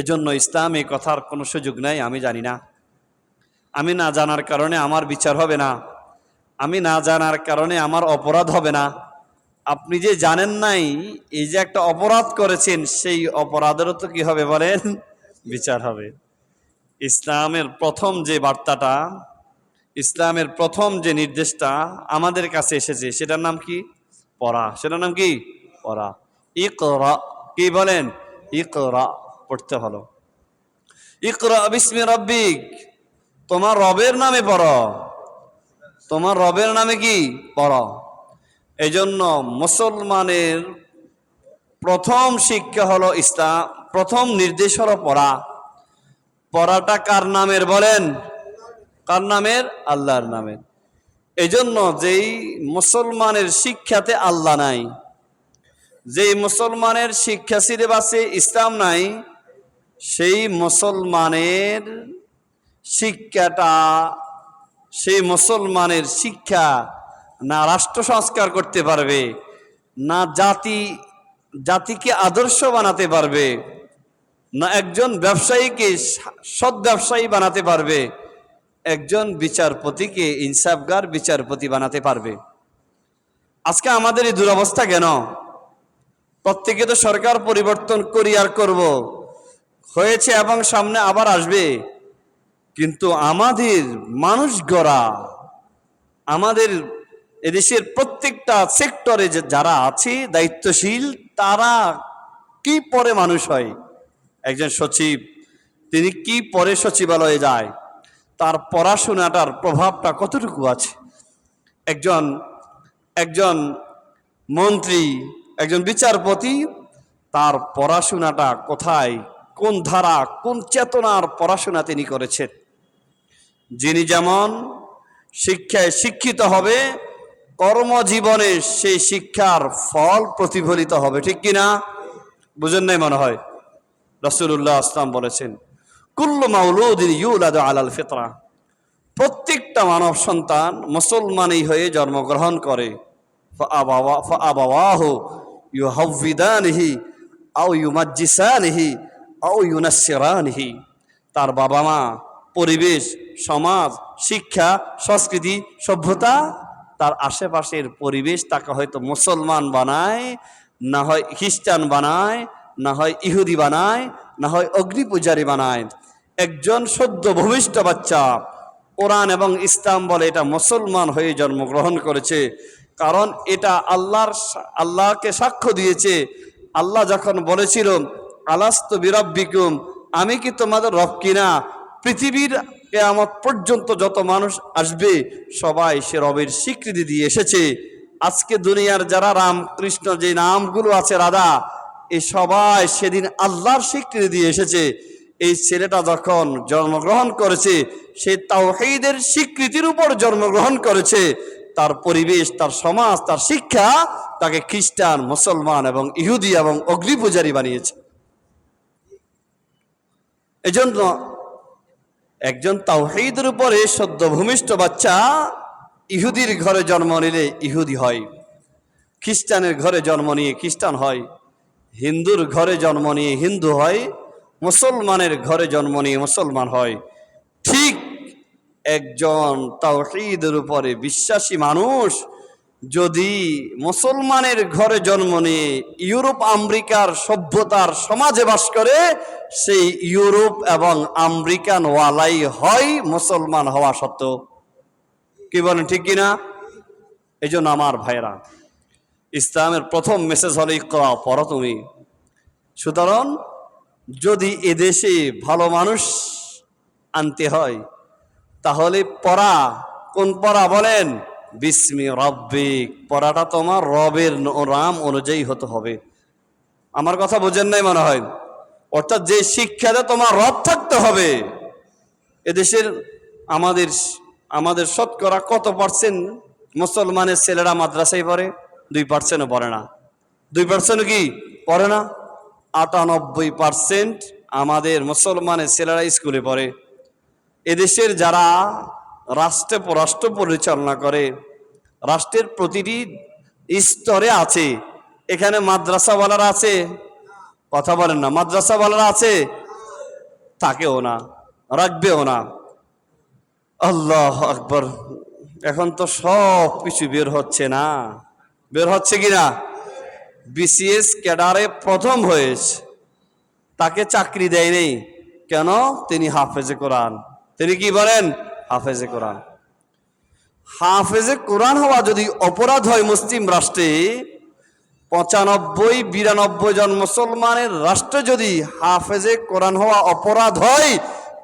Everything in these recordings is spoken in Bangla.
এজন্য ইসলাম এই কথার কোনো সুযোগ নাই, আমি জানি না। আমি না জানার কারণে আমার বিচার হবে না। আমি না জানার কারণে আমার অপরাধ হবে না। আপনি যে জানেন নাই, এই যে একটা অপরাধ করেছেন, সেই অপরাধেরও তো কি হবে বলেন? বিচার হবে। ইসলামের প্রথম যে বার্তাটা, ইসলামের প্রথম যে নির্দেশটা আমাদের কাছে এসেছে, সেটার নাম কি? পড়া। সেটার নাম কি? পড়া। ইকরা কি বলেন? ইকরা পড়তে হলো। রব্বিক, তোমার রবের নামে পড়ো। তোমার রবের নামে কি? পড়ো। এই জন্য মুসলমানের প্রথম শিক্ষা হলো ইসলাম, প্রথম নির্দেশ হলো পড়া। পড়াটা কার নামের বলেন? কার নামের? আল্লাহর নামের। এই জন্য যেই মুসলমানের শিক্ষাতে আল্লাহ নাই, যেই মুসলমানের শিক্ষা সিলেবাসে ইসলাম নাই সেই মুসলমানের শিক্ষাটা, সেই মুসলমানের শিক্ষা না রাষ্ট্র সংস্কার করতে পারবে, না জাতি, জাতিকে আদর্শ বানাতে পারবে, না একজন ব্যবসায়ীকে সৎ ব্যবসায়ী বানাতে পারবে, একজন বিচারপতিকে ইনসাফগার বিচারপতি বানাতে পারবে। আজকে আমাদের এই দুরবস্থা কেন? প্রত্যেকে তো সরকার পরিবর্তন করি আর করব। হয়েছে এবং সামনে আবার আসবে। কিন্তু আমাদের মানুষ গড়া, আমাদের এদেশের প্রত্যেকটা সেক্টরে যে যারা আছে, দায়িত্বশীল, তারা কি পরে মানুষ হয়? একজন সচিব, তিনি কি পরে সচিবালয়ে যায়? তার পড়াশোনাটার প্রভাবটা কতটুকু আছে? একজন একজন মন্ত্রী, একজন বিচারপতি, তার পড়াশোনাটা কোথায়? কোন ধারা, কোন চেতনার পড়াশোনা তিনি করেছেন? যিনি যেমন শিক্ষায় শিক্ষিত হবে, কর্মজীবনে সেই শিক্ষার ফল প্রতিফলিত হবে, ঠিক কিনা? বুঝেন নাই মনে হয়? রসুল্লাহ আসলাম বলেছেন আলাল ফেতরা। প্রত্যেকটা মানব সন্তান মুসলমানই হয়ে জন্মগ্রহণ করে। আবাহ ইউ হবিদানহি আউ ইউ মাজ্জিসানহি আও তার বাবা মা পরিবেশ, সমাজ, শিক্ষা, সংস্কৃতি, সভ্যতা, তার আশেপাশের পরিবেশ তাকে হয়তো মুসলমান বানায়, না হয় খ্রিস্টান বানায়, না হয় ইহুদি বানায়, না হয় অগ্নিপূজারি বানায়। একজন সদ্য ভূমিষ্ঠ বাচ্চা, কোরআন এবং ইসলাম বলে এটা মুসলমান হয়ে জন্মগ্রহণ করেছে। কারণ এটা আল্লাহর আল্লাহকে সাক্ষ্য দিয়েছে। আল্লাহ যখন বলেছিল আলাস্ত বিরব্বিকুম, আমি কি তোমাদের রব কিনা? পৃথিবীর কেয়ামত পর্যন্ত যত মানুষ আসবে, সবাই সে রবের স্বীকৃতি দিয়ে এসেছে। আজকে দুনিয়ার যারা রামকৃষ্ণ যে নামগুলো আছে রাধা এই সবাই সেদিন আল্লাহর স্বীকৃতি দিয়ে এসেছে। এই ছেলেটা যখন জন্মগ্রহণ করেছে, সে তাওহীদের স্বীকৃতির উপর জন্মগ্রহণ করেছে। তার পরিবেশ, তার সমাজ, তার শিক্ষা, তাকে খ্রিস্টান, মুসলমান এবং ইহুদি এবং অগ্নি পূজারী বানিয়েছে। এজন্য একজন তাওহীদের উপরে সদ্য ভূমিষ্ঠ বাচ্চা ইহুদির ঘরে জন্ম নিলে ইহুদি হয়, খ্রিস্টানের ঘরে জন্ম নিয়ে খ্রিস্টান হয়, হিন্দুর ঘরে জন্ম নিয়ে হিন্দু হয়, মুসলমানের ঘরে জন্ম নিয়ে মুসলমান হয়। ঠিক একজন তাওহীদের উপরে বিশ্বাসী মানুষ যদি মুসলমানের ঘরে জন্ম নিয়ে ইউরোপ, আমেরিকার সভ্যতার সমাজে বাস করে, সেই ইউরোপ এবং আমেরিকান ওয়ালাই হয় মুসলমান হওয়া সত্ত্বেও। কি বলেন, ঠিক কিনা? এই জন্য আমার ভাইরা ইসলামের প্রথম মেসেজ হলো, ইকরা, পড়ো তুমি। সুতরাং, যদি এদেশে ভালো মানুষ আনতে হয়, তাহলে পড়া, কোন পড়া বলেন? বিস্মি রব্বিক পড়াটা তোমার রবের রাম অনুযায়ী হতে হবে। আমার কথা বোঝেন নাই মনে হয়? অর্থাৎ যে শিক্ষাতে তোমার রব থাকতে হবে, এদেশের আমাদের আমাদের শতকরা কত পার্সেন্ট মুসলমানের ছেলেরা মাদ্রাসায় পড়ে? দুই পার্সেন্টও পড়ে না। দুই পার্সেন্ট কি? পড়ে না। আটানব্বই পার্সেন্ট আমাদের মুসলমানের ছেলেরা স্কুলে পড়ে। এদেশের যারা রাষ্ট্রে রাষ্ট্র পরিচালনা করে। রাষ্ট্রের প্রতিটি স্তরে আছে। এখানে মাদ্রাসাওয়ালারা আছে। কথা বলেন না, মাদ্রাসাওয়ালারা আছে? থাকেও না, রাখবেও না। আল্লাহ আকবর। এখন তো সব কিছু বের হচ্ছে না। বের হচ্ছে কি না বিসিএস ক্যাডারে প্রথম হয়েছে। তাকে চাকরি দেয়নি। কেন? তিনি হাফেজে কোরআন। তিনি কি বলেন? হাফেজে কোরআন। হাফেজে কোরআন হওয়া যদি অপরাধ হয় মুসলিম রাষ্ট্রে, পঁচানব্বই, বিরানব্বই জন মুসলমানের রাষ্ট্রে যদি হাফেজে কোরআন হওয়া অপরাধ হয়,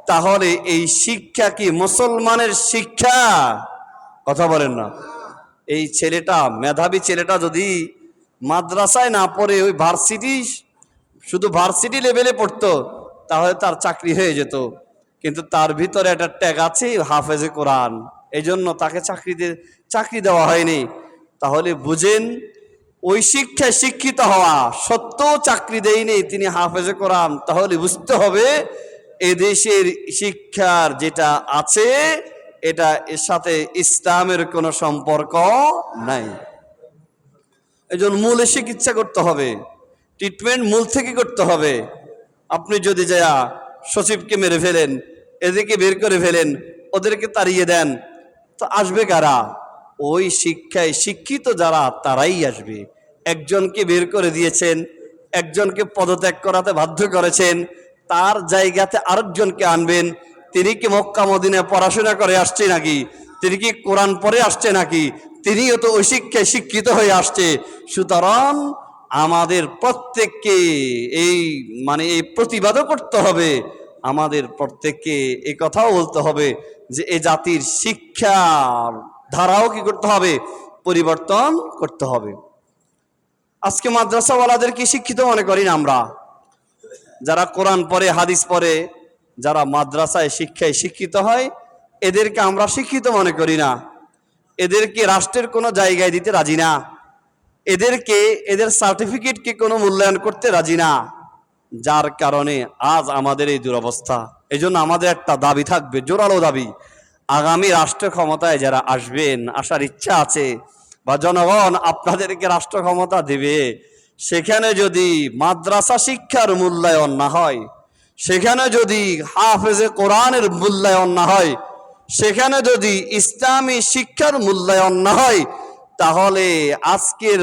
তাহলে এই শিক্ষা কি মুসলমানের শিক্ষা? কথা বলেন না। এই ছেলেটা, মেধাবী ছেলেটা যদি মাদ্রাসায় না পড়ে, ওই ভার্সিটি, শুধু ভার্সিটি লেভেলে পড়তো, তাহলে তার চাকরি হয়ে যেত। কিন্তু তার ভিতরে একটা ট্যাগ আছে, হাফেজে কোরআন। এই জন্য তাকে চাকরিতে চাকরি দেওয়া হয়নি। তাহলে বুঝেন, ওই শিক্ষায় শিক্ষিত হওয়া সত্য চাকরি দেয়নি তিনি হাফেজে কোরআন। তাহলে বুঝতে হবে, এদেশের শিক্ষার যেটা আছে, এটা এর সাথে ইসলামের কোনো সম্পর্ক নাই। এই জন্য মূলে চিকিৎসা করতে হবে ট্রিটমেন্ট মূল থেকে করতে হবে। আপনি যদি যা সচিবকে মেরে ফেলেন এদেরকে বের করে ফেলেন, ওদেরকে তাড়িয়ে দেন। তো আসবে কারা? ওই শিক্ষায় শিক্ষিত যারা, তারাই আসবে। একজনকে বের করে দিয়েছেন, একজনকে পদত্যাগ করাতে বাধ্য করেছেন, তার জায়গাতে আরেকজনকে আনবেন। তিনি কি মক্কা মদিনায় পড়াশোনা করে আসছে নাকি? তিনি কি কোরআন পরে আসছে নাকি? তিনিও তো ওই শিক্ষায় শিক্ষিত হয়ে আসছে। সুতরাং আমাদের প্রত্যেককে এই মানে এই প্রতিবাদও করতে হবে। আমাদের প্রত্যেককে এই কথাও বলতে হবে যে এ জাতির শিক্ষার ধারাও কি করতে হবে? পরিবর্তন করতে হবে। আজকে মাদ্রাসাওয়ালাদেরকে শিক্ষিত মনে করি না আমরা? যারা কোরআন পড়ে, হাদিস পড়ে, যারা মাদ্রাসায় শিক্ষায় শিক্ষিত হয়, এদেরকে আমরা শিক্ষিত মনে করি না। এদেরকে রাষ্ট্রের কোনো জায়গায় দিতে রাজি না। এদেরকে, এদের সার্টিফিকেটকে কোনো মূল্যায়ন করতে রাজি না। যার কারণে আজ আমাদের এই দুরবস্থা। এই জন্য আমাদের একটা দাবি থাকবে, জোরালো দাবি। আগামী রাষ্ট্র ক্ষমতায় যারা আসবেন, আসার ইচ্ছা আছে বা জনগণ আপনাদেরকে রাষ্ট্র ক্ষমতা দেবে, সেখানে যদি মাদ্রাসা শিক্ষার মূল্যায়ন না হয়, সেখানে যদি হাফেজে কোরআনের মূল্যায়ন না হয়, সেখানে যদি ইসলামী শিক্ষার মূল্যায়ন না হয় তাহলে আজকের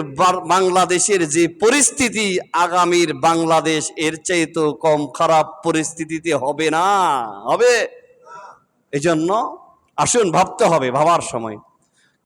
বাংলাদেশের যে পরিস্থিতি, আগামীর বাংলাদেশ এর চেয়ে তো কম খারাপ পরিস্থিতিতে হবে না। হবে। এজন্য আসুন ভাবতে হবে, ভাবার সময়।